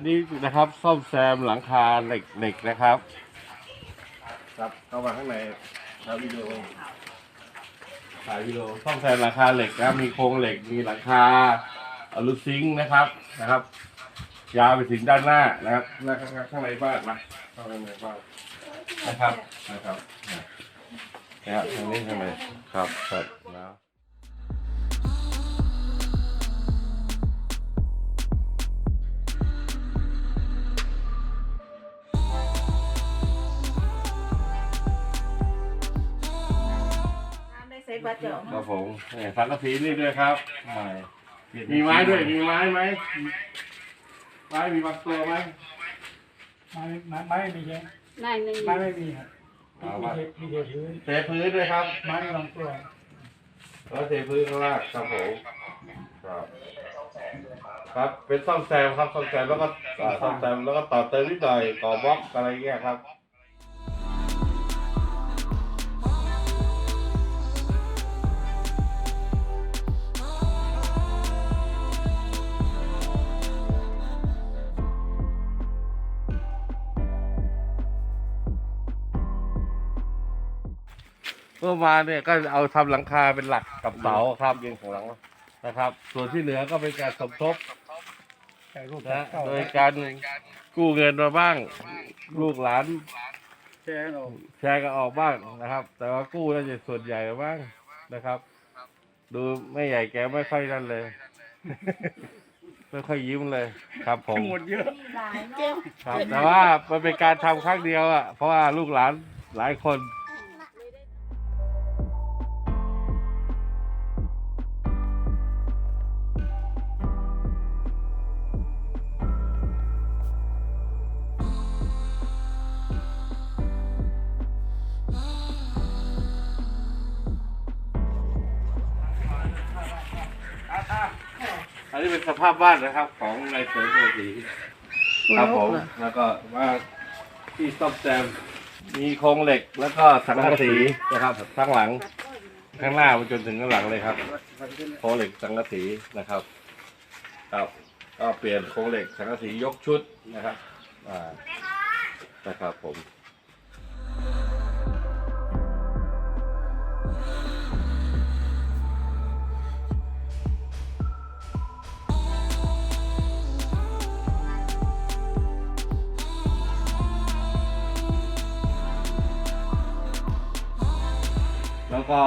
นนี้นะครับ ซ่อมแซมหลังคาเหล็กเหล็กนะครับ ครับเข้ามาข้างในถ่ายวิดีโอถ่ายวิดีโอซ่อมแซมหลังคาเหล็กนะครับมีโครงเหล็กมีหลังคาอลูซิงค์นะครับนะครับ ยาวไปถึงด้านหน้านะครับแล้วข้างข้างในบ้านมาเข้าข้างในบ้านนะครับนะครับนะครับทางนี้ข้างในครับครับแล้ว น้ำได้เซ็ตบัตเจอครับผมเนี่ยสังกะสีนี่ด้วยครับใหม่มีไม้ด้วย มีไม้ไหมไม้มีบางตัวไหมไม้ไม้ไม้ไม่มีใช่ไหมไม่ไม่ไม้ไม่มีครับเอามีมาเทมีเทพื้นเทพื้นด้วยครับไม้บางตัวแล้วเทพื้นข้างล่างครับผมครับ ครับ เป็นซ่อมแซมครับซ่อมแซมแล้วก็อ่าซ่อมแซมแล้วก็ต่อเติมนิดหน่อยก่อบล็อกอะไรเงี้ยครับ เมื่อมาเนี่ยก็เอาทำหลังคาเป็นหลักกับเสาครับยิงของหลังนะครับ ส่วนที่เหลือก็เป็นการสมทบใส่รูปนะเก่าโดยการกู้เงินมาบ้าง ลูกหลานแชร์ออกแชร์กันออกบ้างนะครับ แต่ว่ากู้น่าจะส่วนใหญ่บ้างนะครับ ดูไม่ใหญ่แกไม่ค่อยนั่นเลย ไม่ค่อยยิ้มเลยครับผมหมดเยอะหลายเจ้าครับแต่ว่ามันเป็นการทำครั้งเดียวอะเพราะว่าลูกหลานหลายคน ภาพบ้านนะครับ ของนายเสริมโพสีครับผม แล้วก็ว่าที่ซ่อมแซมมีโครงเหล็กแล้วก็สังกะสีนะครับทั้งหลัง ข้างหน้าไปจนถึงข้างหลังเลยครับโครงเหล็กสังกะสีนะครับ ครับ ก็เปลี่ยนโครงเหล็กสังกะสียกชุดนะครับอ่านะครับผม ก็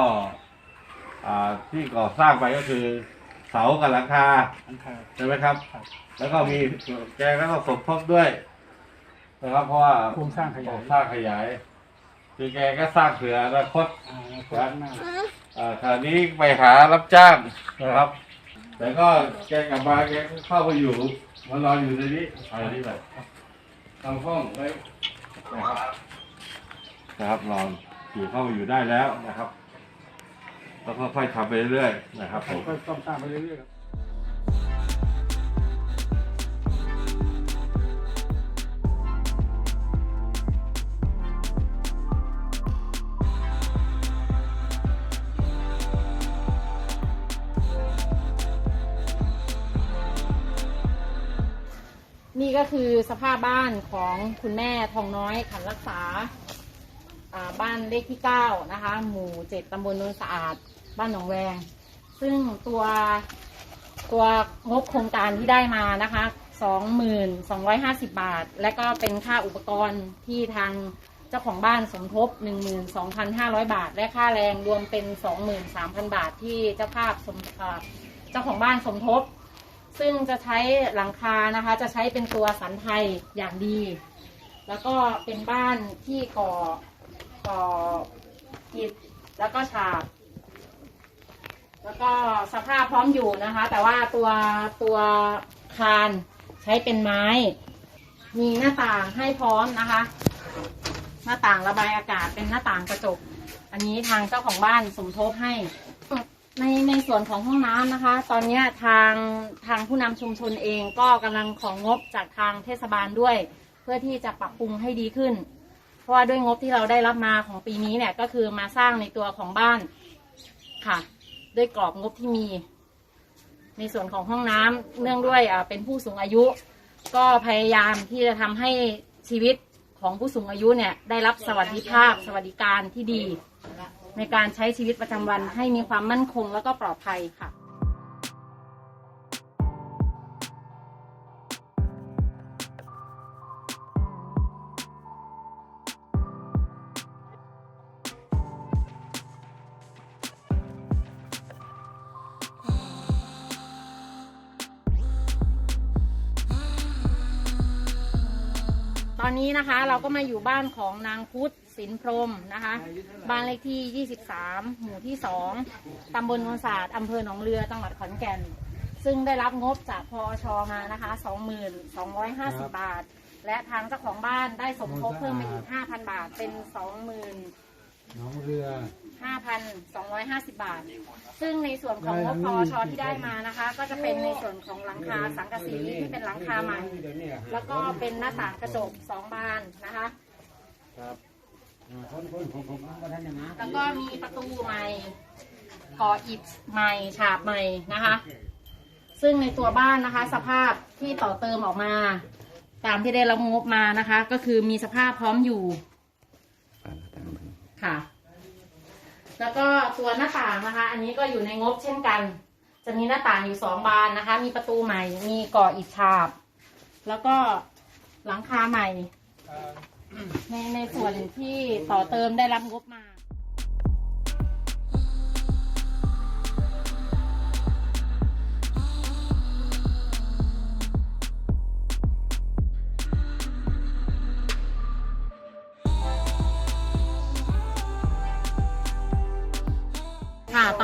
อ่าที่ก่อสร้างไปก็คือ เสากับหลังคาหลังคา ใช่ไหมครับ ครับแล้วก็มีแกก็ต้องสมทบด้วยนะครับเพราะว่าโครงสร้างขโครยายงสร้างขยาย คือแกก็สร้างเผื่ออนาคต อ่าโครงหน้าอ่าคราวนี้ไปหารับจ้างนะครับ แต่ก็แกกลับมาแกก็เข้ามาอยู่มานอนอยู่ในนี้อะไรนี่แบบทำห้องไว้นะครับนะครับนอนอยู่เข้ามาอยู่ได้แล้วนะครับ แล้วก็ค่อยๆทำไปเรื่อยๆนะครับผมก็ต้องสร้างไปเรื่อยๆครับนี่ก็คือสภาพบ้านของคุณแม่ทองน้อยขันรักษาอ่า บ้านเลขที่เก้านะคะ หมู่เจ็ดตำบลโนนสะอาด บ้านหนองแวง ซึ่งตัวตัวงบโครงการที่ได้มานะคะสองหมื่นสองร้อยห้าสิบาท และก็เป็นค่าอุปกรณ์ที่ทางเจ้าของบ้านสมทบหนึ่งหมื่นสองพันห้าร้อยบาท และค่าแรงรวมเป็นสองหมื่นสามพันบาทที่เจ้าภาพสมเจ้าของบ้านสมทบ ซึ่งจะใช้หลังคานะคะ จะใช้เป็นตัวสันไทยอย่างดี แล้วก็เป็นบ้านที่ก่อ ก่ออิฐแล้วก็ฉาบ แล้วก็สภาพพร้อมอยู่นะคะ แต่ว่าตัวตัวคานใช้เป็นไม้ มีหน้าต่างให้พร้อมนะคะ หน้าต่างระบายอากาศเป็นหน้าต่างกระจก อันนี้ทางเจ้าของบ้านสมทบให้ ในในส่วนของห้องน้ำนะคะ ตอนนี้ทางทางผู้นำชุมชนเองก็กำลังของงบจากทางเทศบาลด้วย เพื่อที่จะปรับปรุงให้ดีขึ้น เพราะว่าด้วยงบที่เราได้รับมาของปีนี้เนี่ยก็คือมาสร้างในตัวของบ้านค่ะ ด้วยกรอบงบที่มี ในส่วนของห้องน้ำเนื่องด้วยเป็นผู้สูงอายุ ก็พยายามที่จะทำให้ชีวิตของผู้สูงอายุเนี่ยได้รับสวัสดิภาพ สวัสดิการที่ดี ในการใช้ชีวิตประจำวันให้มีความมั่นคงแล้วก็ปลอดภัยค่ะ อนนี้นะคะเราก็มาอยู่บ้านของนางพุทธสินพรหมนะคะ บ้านเลขที่ 23 หมู่ที่ 2 ตำบลโนนศาสตร์ อำเภอหนองเรือ จังหวัดขอนแก่น ซึ่งได้รับงบจากพอชมานะคะ 22,50 บาท และทางเจ้าของบ้านได้สมทบเพิ่มไปอีก 5,000 บาท เป็น 20,000น้องเรือ 5,250 บาท ซึ่งในส่วนของงบพอชที่ได้มานะคะ ก็จะเป็นในส่วนของหลังคาสังกะสีที่เป็นหลังคาใหม่แล้วก็เป็นหน้าต่างกระจกสองบานนะคะครับคนคนของผมก็ท่านนะแล้วก็มีประตูใหม่ก่ออิฐใหม่ฉาบใหม่นะคะ ซึ่งในตัวบ้านนะคะ สภาพที่ต่อเติมออกมา ตามที่ได้รับงบมานะคะ ก็คือมีสภาพพร้อมอยู่ค่ะ แล้วก็ตัวหน้าต่างนะคะ อันนี้ก็อยู่ในงบเช่นกัน จะมีหน้าต่างอยู่สองบานนะคะ มีประตูใหม่ มีก่ออิฐฉาบ แล้วก็หลังคาใหม่ ในในส่วนที่ต่อเติมได้รับงบมา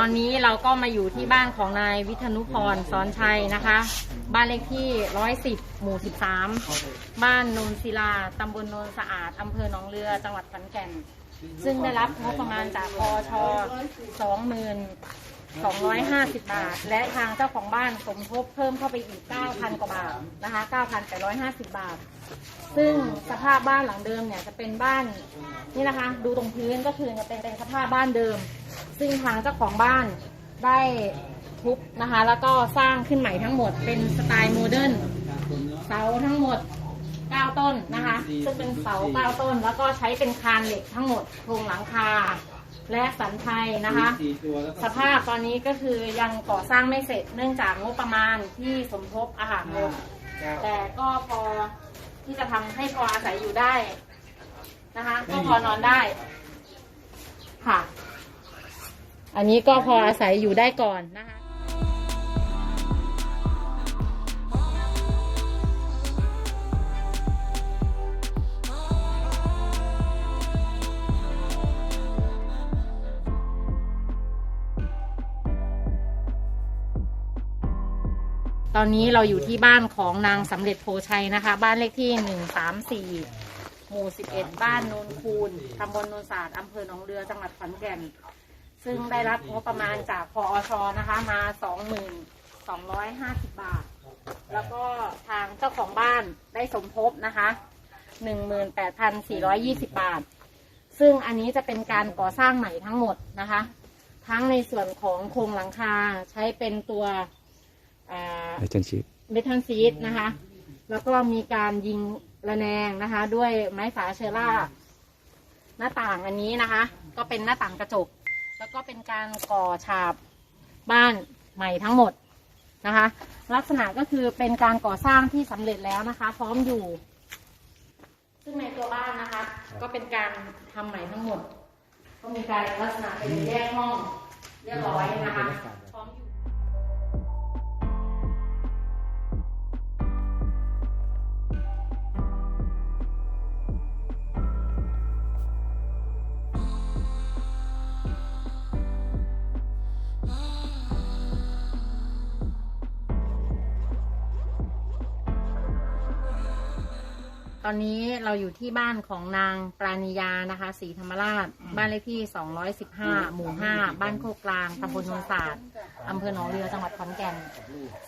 อนนี้เราก็มาอยู่ที่บ้านของนายวิทนุพรสอนชัยนะคะ บ้านเลขที่ 110 หมู่ 13 บ้านโนนศิลา ตำบลโนนสะอาด อำเภอหนองเรือ จังหวัดขอนแก่น ซึ่งได้รับงบประมาณจากพอช 250 บาท และทางเจ้าของบ้านสมทบเพิ่มเข้าไปอีก 9,000 กว่าบาทนะคะ 9,850 บาท ซึ่งสภาพบ้านหลังเดิมเนี่ยจะเป็นบ้านนี่นะคะ ดูตรงพื้นก็คือจะเป็นเป็นสภาพบ้านเดิม ซึ่งทางเจ้าของบ้านได้ทุบนะคะ แล้วก็สร้างขึ้นใหม่ทั้งหมดเป็นสไตล์โมเดิร์นเสาทั้งหมด 9 ต้นนะคะ ซึ่งเป็นเสา 9 ต้น แล้วก็ใช้เป็นคานเหล็กทั้งหมดโครงหลังคา และสันไทยนะคะ สภาพตอนนี้ก็คือยังก่อสร้างไม่เสร็จเนื่องจากงบประมาณที่สมทบอาหารหมดแต่ก็พอที่จะทำให้พออาศัยอยู่ได้นะคะ ก็พอนอนได้ ค่ะ อันนี้ก็พออาศัยอยู่ได้ก่อนนะคะ อนนี้เราอยู่ที่บ้านของนางสำเร็จโพชัยนะคะ บ้านเลขที่หนึ่งสามสี่หมู่สิบเอ็ดบ้านโนนคูนตำบลโนนศาสตร์อำเภอหนองเรือจังหวัดขอนแก่น ซึ่งได้รับงบประมาณจากพอชนะคะมาสองหมื่นสองร้อยห้าสิบบาท แล้วก็ทางเจ้าของบ้านได้สมทบนะคะหนึ่งหมื่นแปดพันสี่ร้อยยี่สิบบาท ซึ่งอันนี้จะเป็นการก่อสร้างใหม่ทั้งหมดนะคะ ทั้งในส่วนของโครงหลังคาใช้เป็นตัว อ่าไอจังชีพเมทัลซีดนะคะ แล้วก็มีการยิงระแนงนะคะ ด้วยไม้ฝาเชอร่า หน้าต่างอันนี้นะคะ ก็เป็นหน้าต่างกระจก แล้วก็เป็นการก่อฉาบบ้านใหม่ทั้งหมดนะคะ ลักษณะก็คือเป็นการก่อสร้างที่สำเร็จแล้วนะคะ พร้อมอยู่ ซึ่งในตัวบ้านนะคะ ก็เป็นการทำใหม่ทั้งหมด ก็มีการลักษณะเป็นแยกห้องเรียบร้อยนะคะ อนนี้เราอยู่ที่บ้านของนางปราณียานะคะศรีธรรมราช บ้านเลขที่ 215 หมู่ 5 บ้านโคกกลางตำบลโนนศาสตร์อำเภอหนองเรือจังหวัดขอนแก่น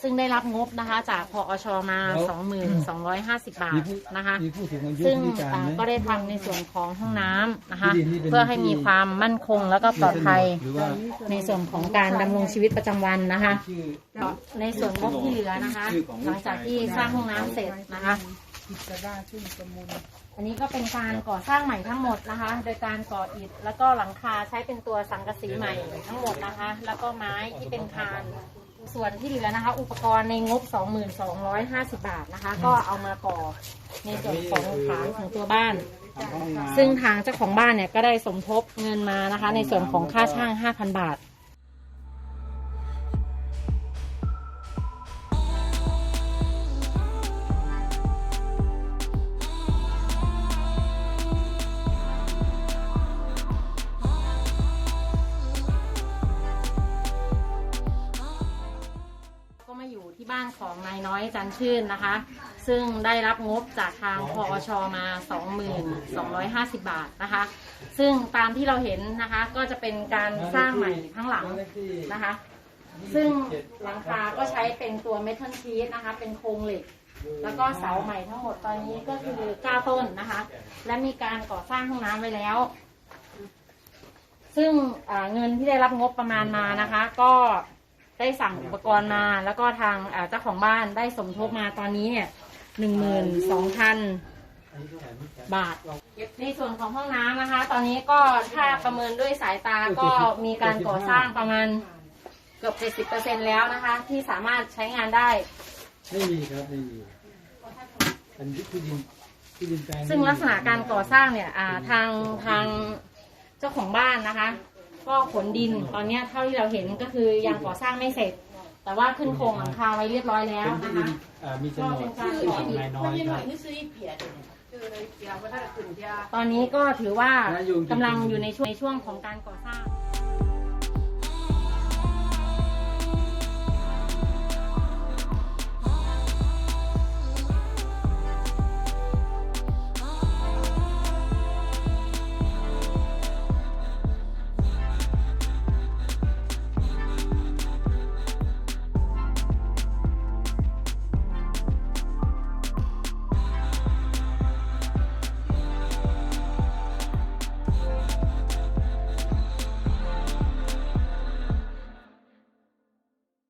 ซึ่งได้รับงบนะคะ จากพอชมา 2250 บาทนะคะมีผู้สูงอายุซึ่งพิการอ่าไหมก็ได้ทำในส่วนของห้องน้ำนะคะที่ดินนี่เป็นเพื่อให้มีความมั่นคงแล้วก็ปลอดภัยหรือว่าในส่วนของการดำรงชีวิตประจำวันนะคะชื่อในส่วนงบที่เหลือนะคะ หลังจากที่สร้างห้องน้ำเสร็จนะคะ อันนี้ก็เป็นการก่อสร้างใหม่ทั้งหมดนะคะ โดยการก่ออิฐแล้วก็หลังคาใช้เป็นตัวสังกะสีใหม่ทั้งหมดนะคะ แล้วก็ไม้ที่เป็นคานส่วนที่เหลือนะคะ อุปกรณ์ในงบ 2250 บาทนะคะ ก็เอามาก่อในส่วนของฐานของตัวบ้านทำห้องน้ำซึ่งทางเจ้าของบ้านเนี่ยก็ได้สมทบเงินมานะคะ ในส่วนของค่าช่าง 5,000 บาท จันชื่นนะคะ ซึ่งได้รับงบจากทางพอชมา2250 บาทนะคะ ซึ่งตามที่เราเห็นนะคะก็จะเป็นการสร้างใหม่ทั้งหลังนะคะ ซึ่งหลังคาก็ใช้เป็นตัวเมทัลชีสนะคะ เป็นโครงเหล็ก แล้วก็เสาใหม่ทั้งหมดตอนนี้ก็คือ 9 ต้นนะคะ และมีการก่อสร้างห้องน้ำไว้แล้วซึ่งเงินที่ได้รับงบประมาณมานะคะ ก็ ได้สั่งอุปกรณ์มา แล้วก็ทางอ่าเจ้าของบ้านได้สมทบมาตอนนี้เนี่ยหนึ่งหมื่นสองพันบาท ในส่วนของห้องน้ำนะคะ ตอนนี้ก็ถ้าประเมินด้วยสายตาก็มีการก่อสร้างประมาณเกือบเจ็ดสิบเปอร์เซ็นแล้วนะคะ ที่สามารถใช้งานได้ ไม่มีครับไม่มีอันที่ที่ดินที่ดินแปลงซึ่งลักษณะการก่อสร้างเนี่ยอ่าทางทางเจ้าของบ้านนะคะ ก็ขนดินตอนเนี้ยเท่าที่เราเห็นก็คือยังก่อสร้างไม่เสร็จ แต่ว่าขึ้นโครงหลังคาไว้เรียบร้อยแล้วเป็นที่นะดิคะนอ่ามีโฉนดก็เป็นการชื่อของนายน้อยครับ ตอนนี้ก็ถือว่าแล้วอยู่กี่กำลังอยู่ในช่วงในช่วงของการก่อสร้าง